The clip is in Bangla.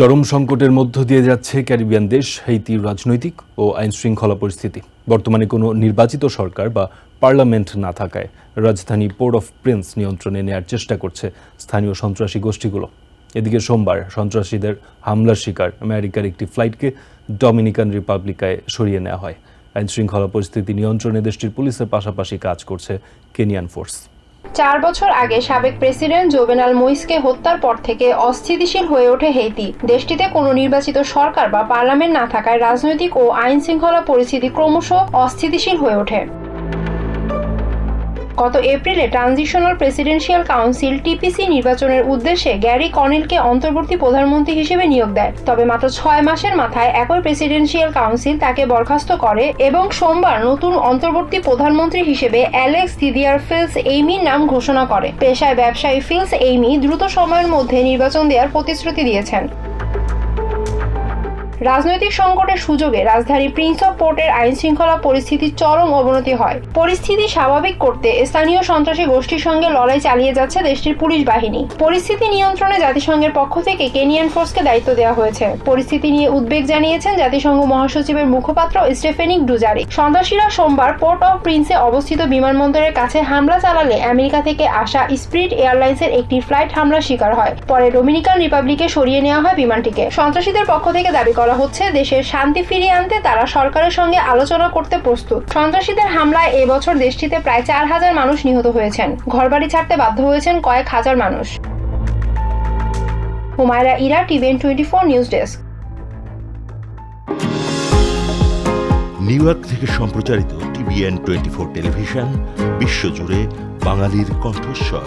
চরম সংকটের মধ্য দিয়ে যাচ্ছে ক্যারিবিয়ান দেশ হেইতির রাজনৈতিক ও আইন শৃঙ্খলা পরিস্থিতি। বর্তমানে কোনো নির্বাচিত সরকার বা পার্লামেন্ট না থাকায় রাজধানী পোর্ট অফ প্রিন্স নিয়ন্ত্রণে নেয়ার চেষ্টা করছে স্থানীয় সন্ত্রাসী গোষ্ঠীগুলো। এদিকে সোমবার সন্ত্রাসীদের হামলার শিকার আমেরিকার একটি ফ্লাইটকে ডমিনিকান রিপাবলিকায় সরিয়ে নেওয়া হয়। আইন শৃঙ্খলা পরিস্থিতি নিয়ন্ত্রণে দেশটির পুলিশের পাশাপাশি কাজ করছে কেনিয়ান ফোর্স। চার বছর আগে সাবেক প্রেসিডেন্ট জোবেনাল মুইসকে হত্যার পর থেকে অস্থিতিশীল হয়ে ওঠে হেইতি। দেশটিতে কোনো নির্বাচিত সরকার বা পার্লামেন্ট না থাকায় রাজনৈতিক ও আইন শৃঙ্খলা পরিস্থিতি ক্রমশ অস্থিতিশীল হয়ে ওঠে। গত এপ্রিলে ট্রানজিশনাল প্রেসিডেন্সিয়াল কাউন্সিল টিপিসি নির্বাচনের উদ্দেশ্যে গ্যারি কনিলকে অন্তর্বর্তী প্রধানমন্ত্রী হিসেবে নিয়োগ দেয়। তবে মাত্র ছয় মাসের মাথায় একই প্রেসিডেন্সিয়াল কাউন্সিল তাকে বরখাস্ত করে এবং সোমবার নতুন অন্তর্বর্তী প্রধানমন্ত্রী হিসেবে অ্যালেক্স দিদিয়ার ফিলস এইমির নাম ঘোষণা করে। পেশায় ব্যবসায়ী ফিলস এইমি দ্রুত সময়ের মধ্যে নির্বাচন দেওয়ার প্রতিশ্রুতি দিয়েছেন। রাজনৈতিক সংকটের সুযোগে রাজধানী প্রিন্স অফ পোর্টের আইন শৃঙ্খলা পরিস্থিতির চরম অবনতি হয়। পরিস্থিতি স্বাভাবিক করতে স্থানীয় সন্ত্রাসী গোষ্ঠীর সঙ্গে লড়াই চালিয়ে যাচ্ছে দেশটির পুলিশ বাহিনী। পরিস্থিতি নিয়ন্ত্রণে জাতিসংঘের পক্ষ থেকে কেনিয়ান ফোর্সকে দায়িত্ব দেওয়া হয়েছে। পরিস্থিতি নিয়ে উদ্বেগ জানিয়েছেন জাতিসংঘ মহাসচিবের মুখপাত্র স্টেফেনিক ডুজারি সন্ত্রাসীরা সোমবার পোর্ট অফ প্রিন্সে অবস্থিত বিমানবন্দরের কাছে হামলা চালালে আমেরিকা থেকে আসা স্পিরিট এয়ারলাইন্সের একটি ফ্লাইট হামলার শিকার হয়। পরে ডোমিনিকান রিপাবলিকে সরিয়ে নেওয়া হয় বিমানটিকে। সন্ত্রাসীদের পক্ষ থেকে দাবি করা হচ্ছে, দেশের শান্তি ফিরিয়ে আনতে তারা সরকারের সঙ্গে আলোচনা করতে প্রস্তুত। সন্ত্রাসীদের হামলায় এবছর দেশটিতে প্রায় চার হাজার মানুষ নিহত হয়েছেন। ঘরবাড়ি ছাড়তে বাধ্য হয়েছেন কয়েক হাজার মানুষ। Humaira Ira, TVN twenty four news desk. New York থেকে সম্প্রচারিত টিভিএন টোয়েন্টি ফোর টেলিভিশন, বিশ্বজুড়ে বাঙালির কণ্ঠস্বর।